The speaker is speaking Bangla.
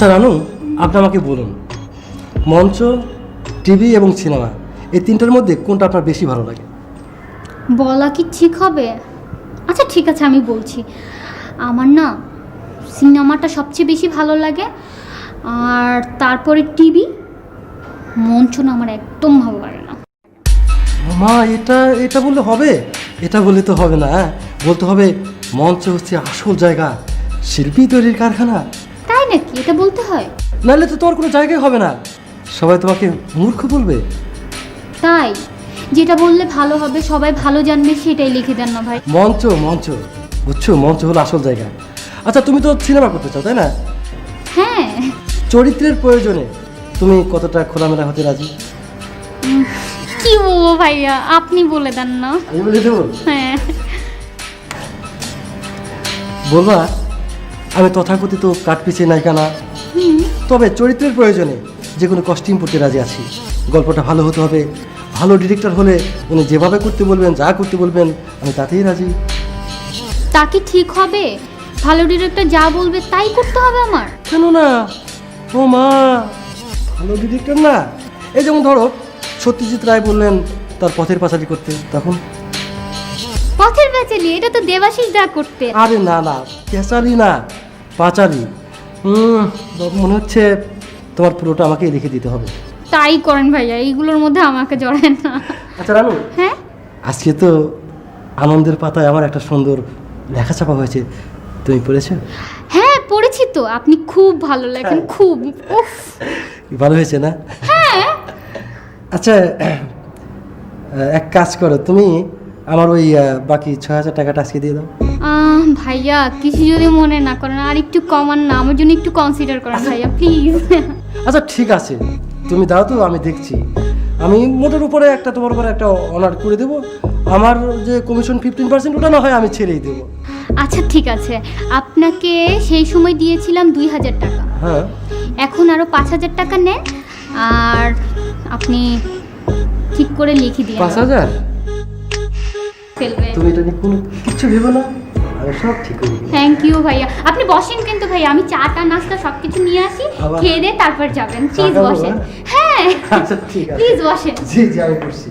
আচ্ছা রানু আপনি আমাকে বলুন মঞ্চ টিভি এবং সিনেমা এই তিনটার মধ্যে কোনটা আপনার বেশি ভালো লাগে? বলা কি ঠিক হবে? আচ্ছা ঠিক আছে আমি বলছি। আমার না সিনেমাটা সবচেয়ে বেশি ভালো লাগে আর তারপরে টিভি মঞ্চ না আমার একদম ভালো লাগে না। মা এটা এটা বললে হবে? এটা বললে তো হবে না হ্যাঁ? বলতে হবে মঞ্চ হচ্ছে আসল জায়গা শিল্পী তৈরির কারখানা নাকি এটা বলতে হয়? নাহলে তো তোমার কোনো জায়গায় হবে না। সবাই তোমাকে মূর্খ বলবে। তাই? যেটা বললে ভালো হবে সবাই ভালো জানবে সেটাই লিখে দেন না ভাই। মঞ্চ মঞ্চ। বুঝছ? মঞ্চ হলো আসল জায়গা। আচ্ছা তুমি তো সিনেমা করতে চাও তাই না? হ্যাঁ। চরিত্রের প্রয়োজনে তুমি কতটা খোলামেলা হতে রাজি? কি বলব ভাইয়া আপনি বলে দেন না। আমি বলে দেবো? হ্যাঁ। বলবা আমি তথাকথিত কাঠপিছিয়ে নায়িকা না তবে চরিত্রের প্রয়োজনে যে কোনো কস্টিউম পড়তে রাজি আছি। গল্পটা ভালো হতে হবে। ভালো ডিরেক্টর হলে উনি যেভাবে করতে বলবেন যা করতে বলবেন আমি তাতেই রাজি। তা কি ঠিক হবে? ভালো ডিরেক্টর যা বলবে তাই করতে হবে আমার? কেন না? ও মা ভালো ডিরেক্টর না। এই যেমন ধরো সত্যজিৎ রায় বললেন তার পথের পাঁচালি করতে। তখন পথের বেচালি এটা তো দেবাশিস দা করতে। আরে না না পেঁচালি না পাঁচালি। হুম মনে হচ্ছে তোমার পুরোটা আমাকেই লিখে দিতে হবে। তাই করেন ভাইয়া এইগুলোর মধ্যে আমাকে জড়ায় না। আচ্ছা রানু হ্যাঁ? আজকে তো আনন্দের পাতায় আমার একটা সুন্দর লেখা ছাপা হয়েছে। তুমি পড়েছো? হ্যাঁ পড়েছি তো। আপনি খুব ভালো লেখেন হ্যাঁ। খুব উফ। ভালো হয়েছে না? হ্যাঁ। আচ্ছা এক কাজ করো তুমি আমার ওই বাকি ছয় হাজার টাকাটা আজকে দিয়ে দাও। ভাইয়া কিছু যদি মনে না করেন আর একটু কমান না আমার জন্য একটু কনসিডার করেন ভাইয়া প্লিজ আচ্ছা ঠিক আছে। তুমি দাও তো আমি দেখছি। আমি মোটের উপরে একটা তোমার উপরে একটা অনার করে দেবো। আমার যে কমিশন ফিফটিন পার্সেন্ট ওটা না হয় আমি ছেড়েই দেবো। আচ্ছা ঠিক আছে। আপনাকে সেই সময় দিয়েছিলাম দুই হাজার টাকা। হ্যাঁ। এখন আরও পাঁচ হাজার টাকা নেন আর আপনি ঠিক করে লিখে দিন পাঁচ হাজার? ফেলবে। তুমি এটা নিয়ে কোনো কিছু ভেবো না আমি সব ঠিক করে দেবো থ্যাংক ইউ ভাইয়া। আপনি বসেন কিন্তু ভাইয়া আমি চা টা নাস্তা সব কিছু নিয়ে আসি আবার? খেয়ে দিয়ে তারপর যাবেন। প্লিজ খাব, বসেন। হ্যাঁ। আচ্ছা ঠিক আছে। প্লিজ বসেন। জি জি আমি করছি